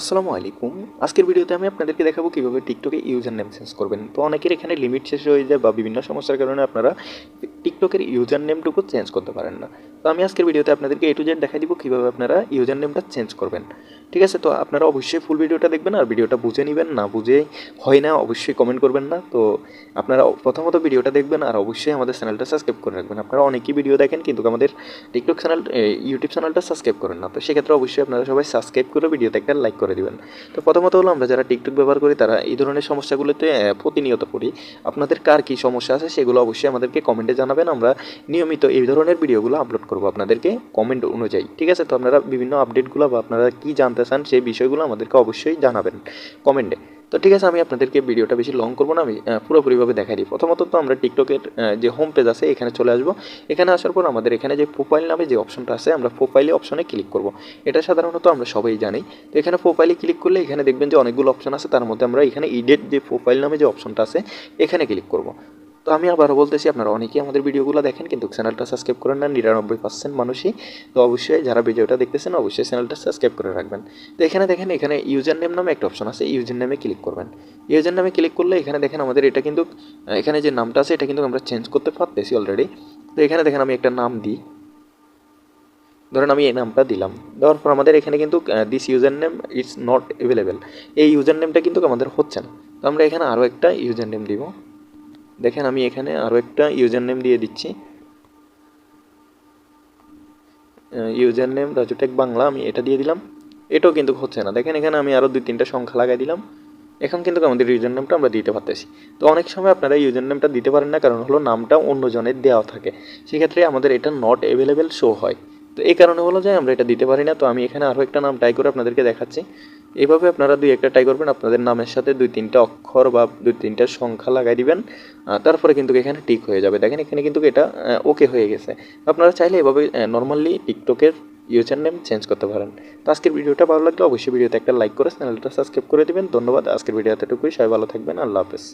আসসালামু আলাইকুম। আজকের ভিডিওতে আমি আপনাদেরকে দেখাবো কীভাবে টিকটকে ইউজার নেম চেঞ্জ করবেন। তো অনেকের এখানে লিমিট শেষ হয়ে যায় বা বিভিন্ন সমস্যার কারণে আপনারা টিকটকের ইউজার নেমটুকু চেঞ্জ করতে পারেন না। তো আমি আজকের ভিডিওতে আপনাদেরকে এ টু জেড দেখাই দিব কীভাবে আপনারা ইউজার নেমটা চেঞ্জ করবেন। ঠিক আছে? তো আপনারা অবশ্যই ফুল ভিডিওটা দেখবেন আর ভিডিওটা বুঝে নেবেন, না বুঝে হয় না, অবশ্যই কমেন্ট করবেন না। তো আপনারা প্রথমত ভিডিওটা দেখবেন আর অবশ্যই আমাদের চ্যানেলটা সাবস্ক্রাইব করে রাখবেন। আপনারা অনেকেই ভিডিও দেখেন, কিন্তু আমাদের টিকটক চ্যানেল ইউটিউব চ্যানেলটা সাবস্ক্রাইব করেন না। তো সেক্ষেত্রে অবশ্যই আপনারা সবাই সাবস্ক্রাইব করে ভিডিওতে একটা লাইক করে দিবেন। তো প্রথমত হলো আমরা যারা টিকটক ব্যবহার করি, তারা এই ধরনের সমস্যাগুলোতে প্রতিনিয়ত পড়ি। আপনাদের কার কী সমস্যা আছে, সেগুলো অবশ্যই আমাদেরকে কমেন্টে জানাবেন, আমরা নিয়মিত এই ধরনের ভিডিওগুলো আপলোড করব আপনাদেরকে কমেন্ট অনুযায়ী। ঠিক আছে? তো আপনারা বিভিন্ন আপডেটগুলো বা আপনারা কী জানতে চান সেই বিষয়গুলো আমাদেরকে অবশ্যই জানাবেন কমেন্টে তো ঠিক আছে, আমি আপনাদেরকে ভিডিওটা বেশি লং করব না, আমি পুরোপুরিভাবে দেখাই দিই। প্রথমত তো আমরা টিকটকের যে হোম পেজ আছে, এখানে চলে আসব। এখানে আসার পর আমাদের এখানে যে প্রোফাইল নামে যে অপশনটা আছে, আমরা প্রোফাইলে অপশনে ক্লিক করব। এটা সাধারণত আমরা সবাই জানি। তো এখানে প্রোফাইলে ক্লিক করলে এখানে দেখবেন যে অনেকগুলো অপশন আছে, তার মধ্যে আমরা এখানে ইডেট যে প্রোফাইল নামে যে অপশনটা আছে, এখানে ক্লিক করব। আমি আবারও বলতেছি, আপনারা অনেকেই আমাদের ভিডিওগুলো দেখেন, কিন্তু চ্যানেলটা সাবস্ক্রাইব করেন না, নিরানব্বই পার্সেন্ট মানুষই। তো অবশ্যই যারা ভিডিওটা দেখতেছেন, অবশ্যই চ্যানেলটা সাবস্ক্রাইব করে রাখবেন। তো এখানে দেখেন, এখানে ইউজার নেম নামে একটা অপশন আছে ইউজার নেমে ক্লিক করবেন। ইউজার নামে ক্লিক করলে এখানে দেখেন আমাদের এটা কিন্তু, এখানে যে নামটা আছে, এটা কিন্তু আমরা চেঞ্জ করতে পারতেছি অলরেডি তো এখানে দেখেন আমি একটা নাম দিই। ধরেন আমি এই নামটা দিলাম। দেওয়ার পর আমাদের এখানে কিন্তু this user name it's not available এই ইউজার নেমটা কিন্তু আমাদের হচ্ছে না। তো আমরা এখানে আরও একটা ইউজার নেম দিব। দেখেন আমি এখানে আরও একটা ইউজার নেম দিয়ে দিচ্ছি। ইউজার নেম রাজুটেক বাংলা, আমি এটা দিয়ে দিলাম। এটাও কিন্তু হচ্ছে না। দেখেন এখানে আমি আরও দুই তিনটা সংখ্যা লাগাই দিলাম। এখন কিন্তু আমাদের ইউজার নেমটা আমরা দিতে পারতেছি। তো অনেক সময় আপনারা ইউজার নেমটা দিতে পারেন না, কারণ হলো নামটা অন্যজনের দেওয়া থাকে। সেক্ষেত্রে আমাদের এটা নট অ্যাভেলেবেল শো হয়। তো এই কারণে হলো যে আমরা এটা দিতে পারি না। তো আমি এখানে আরও একটা নাম ট্রাই করে আপনাদেরকে দেখাচ্ছি। এইভাবে আপনারা দুই একটা ট্রাই করবেন, আপনাদের নামের সাথে দুই তিনটা অক্ষর বা দুই তিনটা সংখ্যা লাগাই দিবেন তারপরে কিন্তু এখানে টিক হয়ে যাবে। দেখেন এখানে কিন্তু এটা ওকে হয়ে গেছে। আপনারা চাইলে এভাবে নর্মালি টিকটকের ইউজার নেম চেঞ্জ করতে পারেন। তো আজকের ভিডিওটা ভালো লাগলে অবশ্যই ভিডিওতে একটা লাইক করে চ্যানেলটা সাবস্ক্রাইব করে দেবেন। ধন্যবাদ। আজকের ভিডিও এতটুকুই। সবাই ভালো থাকবেন। আল্লাহ হাফেজ।